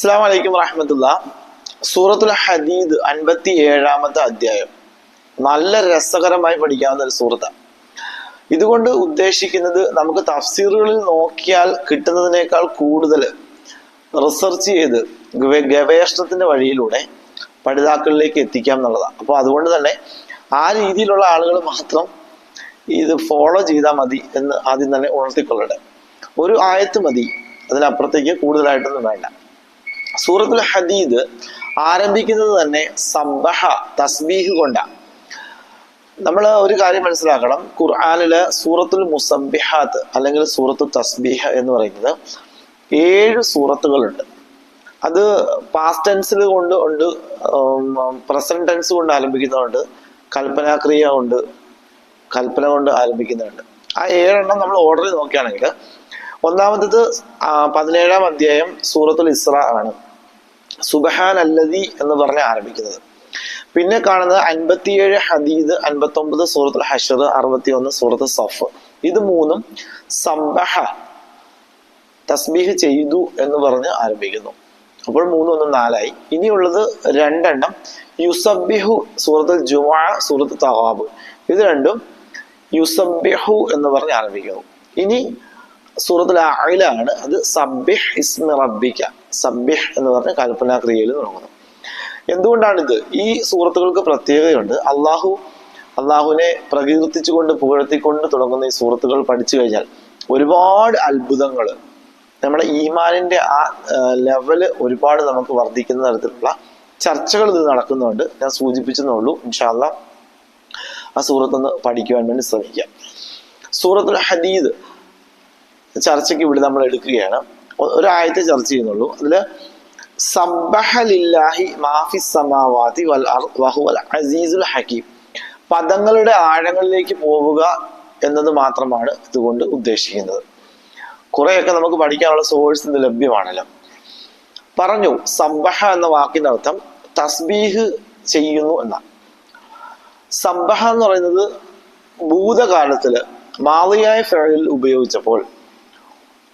അസ്സാം വലൈക്കും വറഹമത്തുള്ള. സൂറത്തുൽ ഹദീദ് അൻപത്തി ഏഴാമത്തെ അധ്യായം. നല്ല രസകരമായി പഠിക്കാവുന്ന ഒരു സൂറത്താണ്. ഇതുകൊണ്ട് ഉദ്ദേശിക്കുന്നത് നമുക്ക് തഫ്സീറുകളിൽ നോക്കിയാൽ കിട്ടുന്നതിനേക്കാൾ കൂടുതൽ റിസർച്ച് ചെയ്ത് ഗവേഷണത്തിന്റെ വഴിയിലൂടെ പഠിതാക്കളിലേക്ക് എത്തിക്കാം എന്നുള്ളതാണ്. അപ്പോൾ അതുകൊണ്ട് തന്നെ ആ രീതിയിലുള്ള ആളുകൾ മാത്രം ഇത് ഫോളോ ചെയ്താൽ മതി എന്ന് ആദ്യം തന്നെ ഉണർത്തിക്കൊള്ളട്ടെ. ഒരു ആയത്ത് മതി. അതിനപ്പുറത്തേക്ക് കൂടുതലായിട്ടൊന്നും വേണ്ട. സൂറത്തുൽ ഹദീദ് ആരംഭിക്കുന്നത് തന്നെ സബ്ബഹ തസ്ബീഹ് കൊണ്ടാണ് നമ്മൾ ഒരു കാര്യം മനസ്സിലാക്കണം. ഖുർആാനിൽ സൂറത്തുൽ മുസബിഹാത്ത് അല്ലെങ്കിൽ സൂറത്തു തസ്ബീഹ എന്ന് പറയുന്നത് ഏഴ് സൂറത്തുകളുണ്ട്. അത് പാസ്റ്റ് ടെൻസിൽ കൊണ്ട് ഉണ്ട് പ്രസന്റ് ടെൻസ് കൊണ്ട് ആരംഭിക്കുന്നതുണ്ട് കൽപ്പനാക്രിയ ഉണ്ട് കൽപ്പന കൊണ്ട് ആരംഭിക്കുന്നുണ്ട് ആ ഏഴെണ്ണം നമ്മൾ ഓർഡറിൽ നോക്കുകയാണെങ്കിൽ ഒന്നാമത്തത് പതിനേഴാം അധ്യായം സൂറത്തുൽ ഇസ്ര ആണ്. സുബഹാൻ അല്ലതി എന്ന് പറഞ്ഞ് ആരംഭിക്കുന്നത്. പിന്നെ കാണുന്നത് അൻപത്തിയേഴ് ഹദീദ് അൻപത്തൊമ്പത് സൂറത്തുൽ ഹഷർ അറുപത്തി ഒന്ന് സൂറത്ത് സഫ്. ഇത് മൂന്നും സംബഹ തസ്ബീഹ് ചെയ്തു എന്ന് പറഞ്ഞ് ആരംഭിക്കുന്നു. അപ്പോൾ മൂന്നും ഒന്നും നാലായി. ഇനിയുള്ളത് രണ്ടെണ്ണം യുസബിഹു സൂറത്തുൽ ജുമാ സൂറത്ത് തവാബ്. ഇത് രണ്ടും യുസബിഹു എന്ന് പറഞ്ഞ് ആരംഭിക്കുന്നു. ഇനി സൂറത്തുൽ അയിലാണ് അത് സബിഹ് ഇസ്മി റബ്ബിക്ക. സബ്ബിഹ് എന്ന് പറഞ്ഞ കൽപ്പനാക്രിയയിൽ തുടങ്ങുന്നു. എന്തുകൊണ്ടാണിത്? ഈ സൂറത്തുകൾക്ക് പ്രത്യേകതയുണ്ട്. അള്ളാഹു അള്ളാഹുവിനെ പ്രകീർത്തിച്ചുകൊണ്ട് പുകഴ്ത്തിക്കൊണ്ട് തുടങ്ങുന്ന ഈ സൂറത്തുകൾ പഠിച്ചു കഴിഞ്ഞാൽ ഒരുപാട് അത്ഭുതങ്ങൾ നമ്മുടെ ഈമാനിന്റെ ആ ലെവൽ ഒരുപാട് നമുക്ക് വർദ്ധിക്കുന്ന തരത്തിലുള്ള ചർച്ചകൾ ഇത് നടക്കുന്നുണ്ട്. ഞാൻ സൂചിപ്പിച്ചെന്നുള്ളൂ ഇൻഷാല്ല ആ സൂറത്തൊന്ന് പഠിക്കുവാൻ വേണ്ടി ശ്രമിക്കാം. സൂറത്തുൽ ഹദീദ് ചർച്ചയ്ക്ക് ഇവിടെ നമ്മൾ എടുക്കുകയാണ്. ഒരായത്തെ ചർച്ച ചെയ്യുന്നുള്ളൂ. അതിൽ സബ്ബഹലില്ലാഹി മാഫി സമാവാതി വൽ വഹുവൽ അസീസുൽ ഹക്കീം പദങ്ങളുടെ ആഴങ്ങളിലേക്ക് പോവുക എന്നത് മാത്രമാണ് ഇതുകൊണ്ട് ഉദ്ദേശിക്കുന്നത്. കുറെയൊക്കെ നമുക്ക് പഠിക്കാനുള്ള സോഴ്സ് ഇന്ന് ലഭ്യമാണല്ലോ. പറഞ്ഞു സബ്ബഹ എന്ന വാക്കിന്റെ അർത്ഥം തസ്ബീഹ് ചെയ്യുന്നു എന്നാണ്. സബ്ബഹ എന്ന് പറയുന്നത് ഭൂതകാലത്തിൽ മാളിയായ ഫെയിൽ ഉപയോഗിച്ചപ്പോൾ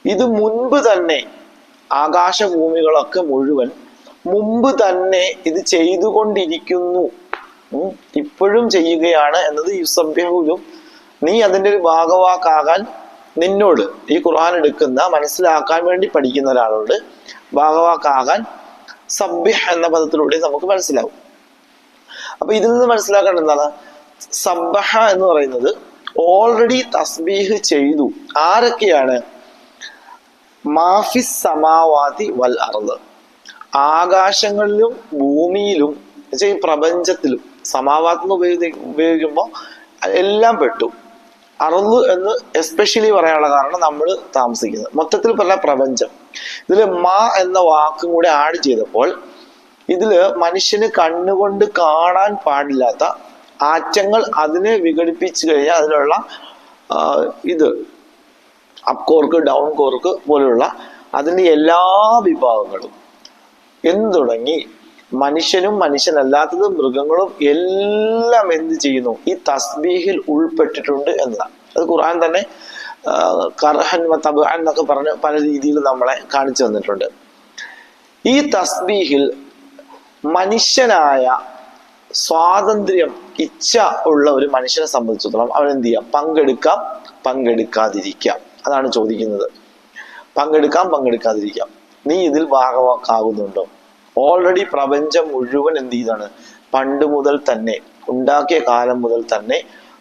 ഇത് മുൻപ് തന്നെ ആകാശഭൂമികളൊക്കെ മുഴുവൻ മുമ്പ് തന്നെ ഇത് ചെയ്തുകൊണ്ടിരിക്കുന്നു. ഇപ്പോഴും ചെയ്യുകയാണ് എന്നത് യുസഭ്യഹുലും നീ അതിന്റെ ഒരു ഭാഗവാക്കാകാൻ നിന്നോട് ഈ ഖുർആൻ എടുക്കുന്ന മനസ്സിലാക്കാൻ വേണ്ടി പഠിക്കുന്ന ഒരാളോട് ഭാഗവാക്കാകാൻ സഭ്യ എന്ന പദത്തിലൂടെ നമുക്ക് മനസ്സിലാവും. അപ്പൊ ഇതിൽ നിന്ന് മനസ്സിലാക്കേണ്ട എന്താണ്? സബ്ബഹ എന്ന് പറയുന്നത് ഓൾറെഡി തസ്ബീഹ് ചെയ്തു. ആരൊക്കെയാണ്? മാഫിസ് സമാവാതി വൽ അർദ്. ആകാശങ്ങളിലും ഭൂമിയിലും ഈ പ്രപഞ്ചത്തിലും സമാവാത്ത് എന്ന് ഉപയോഗി ഉപയോഗിക്കുമ്പോൾ എല്ലാം പെട്ടു. അറുത് എന്ന് എസ്പെഷ്യലി പറയാനുള്ള കാരണം നമ്മൾ താമസിക്കുന്നത്. മൊത്തത്തിൽ പറഞ്ഞ പ്രപഞ്ചം. ഇതിൽ മാ എന്ന വാക്കും കൂടി ആഡ് ചെയ്തപ്പോൾ ഇതിൽ മനുഷ്യന് കണ്ണുകൊണ്ട് കാണാൻ പാടില്ലാത്ത ആറ്റങ്ങൾ അതിനെ വിഘടിപ്പിച്ചു കഴിഞ്ഞാൽ അതിലുള്ള ഇത് അപ്പ് കോർക്ക് ഡൗൺ കോർക്ക് പോലുള്ള അതിന്റെ എല്ലാ വിഭാഗങ്ങളും എന്ന് തുടങ്ങി മനുഷ്യനും മനുഷ്യനല്ലാത്തതും മൃഗങ്ങളും എല്ലാം എന്ത് ചെയ്യുന്നു? ഈ തസ്ബീഹിൽ ഉൾപ്പെട്ടിട്ടുണ്ട് എന്നതാണ്. അത് ഖുർആൻ തന്നെ കർഹൻ വ തബ്അൻ എന്നൊക്കെ പറഞ്ഞ് പല രീതിയിൽ നമ്മളെ കാണിച്ചു തന്നിട്ടുണ്ട്. ഈ തസ്ബീഹിൽ മനുഷ്യനായ സ്വാതന്ത്ര്യം ഇച്ഛ ഉള്ള ഒരു മനുഷ്യനെ സംബന്ധിച്ചിടത്തോളം അവൻ എന്ത് ചെയ്യാം? പങ്കെടുക്കാം പങ്കെടുക്കാതിരിക്കാം. അതാണ് ചോദിക്കുന്നത്. പങ്കെടുക്കാം പങ്കെടുക്കാതിരിക്കാം. നീ ഇതിൽ ഭാഗവാക്കാകുന്നുണ്ടോ? ഓൾറെഡി പ്രപഞ്ചം മുഴുവൻ എന്ത് ചെയ്താണ്? പണ്ട് മുതൽ തന്നെ ഉണ്ടാക്കിയ കാലം മുതൽ തന്നെ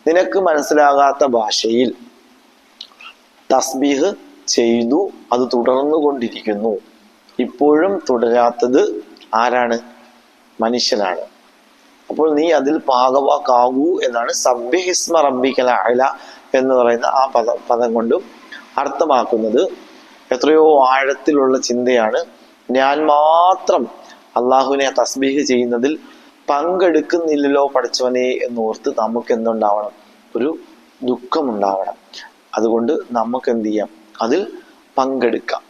നിനക്ക് മനസ്സിലാകാത്ത ഭാഷയിൽ തസ്ബീഹ് ചെയ്തു അത് തുടർന്നു കൊണ്ടിരിക്കുന്നു ഇപ്പോഴും തുടരാത്തത് ആരാണ്? മനുഷ്യനാണ്. അപ്പോൾ നീ അതിൽ പാകവാക്കാകൂ എന്നാണ് സബ്യഹിസ്മ റബ്ബിക്കല അല എന്ന് പറയുന്ന ആ പദം പദം കൊണ്ടും അർത്ഥമാക്കുന്നത് എത്രയോ ആഴത്തിലുള്ള ചിന്തയാണ്. ഞാൻ മാത്രം അള്ളാഹുവിനെ തസ്ബീഹ് ചെയ്യുന്നതിൽ പങ്കെടുക്കുന്നില്ലല്ലോ പഠിച്ചവനെ എന്നോർത്ത് നമുക്ക് എന്തുണ്ടാവണം ഒരു ദുഃഖമുണ്ടാവണം. അതുകൊണ്ട് നമുക്ക് എന്ത് ചെയ്യാം അതിൽ പങ്കെടുക്കാം.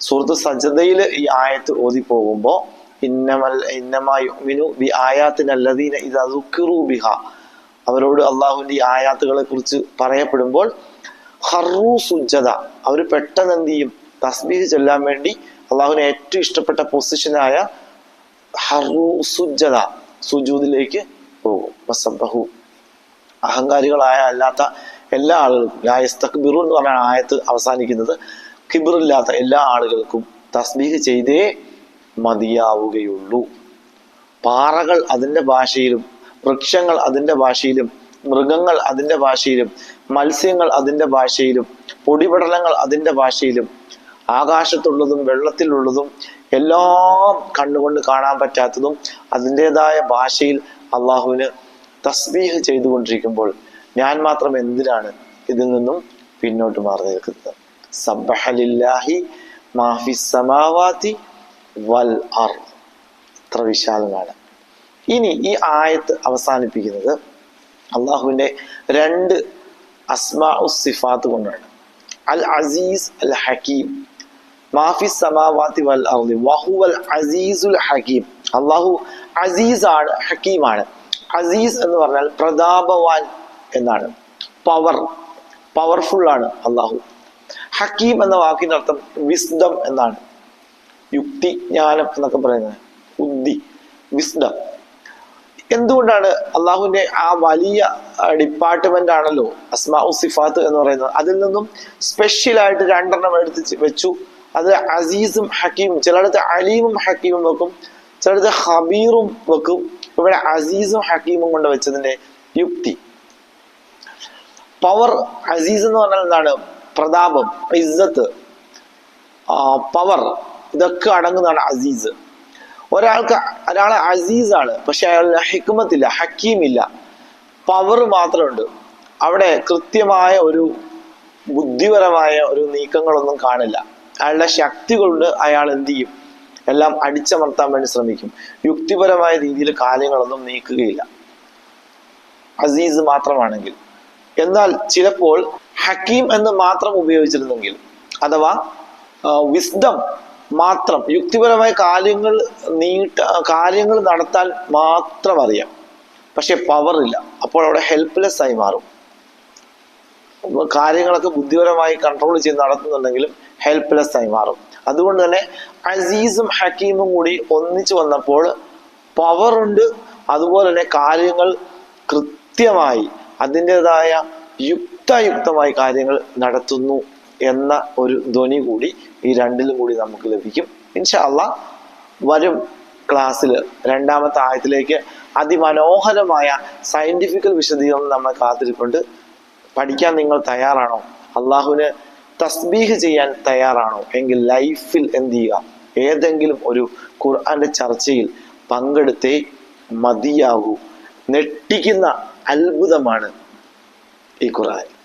സുഹൃത്ത് സജ്ജതയിൽ ഈ ആയത്ത് ഓതി പോകുമ്പോൾ ഇന്നമൽ ഇന്നമായുമിനു ബി ആയാത്തിനല്ലതീന ഇത് ബിഹ. അവരോട് അള്ളാഹുവിന്റെ ഈ ആയാത്തുകളെ കുറിച്ച് പറയപ്പെടുമ്പോൾ ഹറു സുജത അവർ പെട്ടെന്ന് എന്ത് ചെയ്യും? തസ്ബീഹ് ചൊല്ലാൻ വേണ്ടി അള്ളാഹുവിന് ഏറ്റവും ഇഷ്ടപ്പെട്ട പൊസിഷനായ ഹറു സുജത സുജൂദിലേക്ക് പോകും. അഹങ്കാരികളായ അല്ലാത്ത എല്ലാ ആളുകൾക്കും ലായസ്തക്ബിറു എന്ന് പറഞ്ഞ ആയത്ത് അവസാനിക്കുന്നത് കിബിറില്ലാത്ത എല്ലാ ആളുകൾക്കും തസ്ബീഹ് ചെയ്തേ മതിയാവുകയുള്ളൂ. പാറകൾ അതിന്റെ ഭാഷയിലും വൃക്ഷങ്ങൾ അതിന്റെ ഭാഷയിലും മൃഗങ്ങൾ അതിന്റെ ഭാഷയിലും മത്സ്യങ്ങൾ അതിന്റെ ഭാഷയിലും പൊടിപടലങ്ങൾ അതിന്റെ ഭാഷയിലും ആകാശത്തുള്ളതും വെള്ളത്തിലുള്ളതും എല്ലാം കണ്ണുകൊണ്ട് കാണാൻ പറ്റാത്തതും അതിന്റെതായ ഭാഷയിൽ അള്ളാഹുവിന് തസ്ബീഹ് ചെയ്തുകൊണ്ടിരിക്കുമ്പോൾ ഞാൻ മാത്രം എന്തിനാണ് ഇതിൽ നിന്നും പിന്നോട്ട് മാറി നിൽക്കുന്നത് സബ്ബഹലില്ലാഹി മാഫി സമാവാതി വൽ അർ ഇത്ര വിശാലമാണ്. ഇനി ഈ ആയത്ത് അവസാനിപ്പിക്കുന്നത് അള്ളാഹുവിന്റെ രണ്ട് അസ്മാ സിഫാത്ത് കൊണ്ടാണ്. അൽ അസീസ് അൽ ഹക്കീം. മാഫി സമാവാത്തി വൽ അർദി. വഹുവൽ അസീസുൽ ഹക്കീം. അള്ളാഹു അസീസാണ് ഹക്കീമാണ്. അസീസ് എന്ന് പറഞ്ഞാൽ പ്രതാപവാൻ എന്നാണ്. പവർ പവർഫുൾ ആണ് അള്ളാഹു. ഹക്കീം എന്ന വാക്കിന്റെ അർത്ഥം വിസ്ഡം എന്നാണ്. യുക്തി ജ്ഞാനം എന്നൊക്കെ പറയുന്നത്. ബുദ്ധി വിസ്ഡം എന്തുകൊണ്ടാണ് അള്ളാഹുവിന്റെ ആ വലിയ ഡിപ്പാർട്ട്മെന്റ് ആണല്ലോ അസ്മാ സിഫാത്ത് എന്ന് പറയുന്നത്? അതിൽ നിന്നും സ്പെഷ്യൽ ആയിട്ട് രണ്ടെണ്ണം എടുത്ത് വെച്ചു. അത് അസീസും ഹക്കീമും ചിലയിടത്ത് അലീമും ഹക്കീമും വെക്കും ചിലയിടത്ത് ഹബീറും വെക്കും. ഇവിടെ അസീസും ഹക്കീമും കൊണ്ട് വെച്ചതിന്റെ യുക്തി. പവർ അസീസ് എന്ന് പറഞ്ഞാൽ എന്താണ്? പ്രതാപം ഇസ്സത്ത്. പവർ ഇതൊക്കെ അടങ്ങുന്നതാണ് അസീസ്. ഒരാൾക്ക് ഒരാളെ അസീസാണ് പക്ഷെ അയാളുടെ ഹിക്മത്തില്ല ഹക്കീമില്ല. പവർ മാത്രമുണ്ട്. അവിടെ കൃത്യമായ ഒരു ബുദ്ധിപരമായ ഒരു നീക്കങ്ങളൊന്നും കാണില്ല. അയാളുടെ ശക്തി കൊണ്ട് അയാൾ എന്ത് ചെയ്യും? എല്ലാം അടിച്ചമർത്താൻ വേണ്ടി ശ്രമിക്കും. യുക്തിപരമായ രീതിയിൽ കാര്യങ്ങളൊന്നും നീക്കുകയില്ല. അസീസ് മാത്രമാണെങ്കിൽ. എന്നാൽ ചിലപ്പോൾ ഹക്കീം എന്ന് മാത്രം ഉപയോഗിച്ചിരുന്നെങ്കിൽ അഥവാ വിസ്ഡം മാത്രം. യുക്തിപരമായ കാര്യങ്ങൾ നീട്ട കാര്യങ്ങൾ നടത്താൻ മാത്രം അറിയാം പക്ഷെ പവർ ഇല്ല. അപ്പോൾ അവിടെ ഹെൽപ്ലെസ് ആയി മാറും. കാര്യങ്ങളൊക്കെ ബുദ്ധിപരമായി കൺട്രോൾ ചെയ്ത് നടത്തുന്നുണ്ടെങ്കിലും ഹെൽപ്ലെസ് ആയി മാറും. അതുകൊണ്ട് തന്നെ അസീസും ഹക്കീമും കൂടി ഒന്നിച്ചു വന്നപ്പോൾ പവർ ഉണ്ട്. അതുപോലെ തന്നെ കാര്യങ്ങൾ കൃത്യമായി അതിന്റെതായ യുക്തയുക്തമായി കാര്യങ്ങൾ നടത്തുന്നു. എന്ന ഒരു ധ്വനി കൂടി ഈ രണ്ടിലും കൂടി നമുക്ക് ലഭിക്കും. ഇൻഷാ അള്ളാ വരും ക്ലാസ്സിൽ രണ്ടാമത്തെ ആയത്തിലേക്ക് അതിമനോഹരമായ സയന്റിഫിക്കൽ വിശദീകരണം നമ്മൾ കാത്തിരിപ്പുണ്ട്. പഠിക്കാൻ നിങ്ങൾ തയ്യാറാണോ? അള്ളാഹുവിന് തസ്ബീഹ് ചെയ്യാൻ തയ്യാറാണോ? എങ്കിൽ ലൈഫിൽ എന്ത് ചെയ്യുക? ഏതെങ്കിലും ഒരു ഖുർആന്റെ ചർച്ചയിൽ പങ്കെടുത്തേ മതിയാകൂ. നെട്ടിക്കുന്ന അത്ഭുതമാണ് ഈ ഖുർആൻ.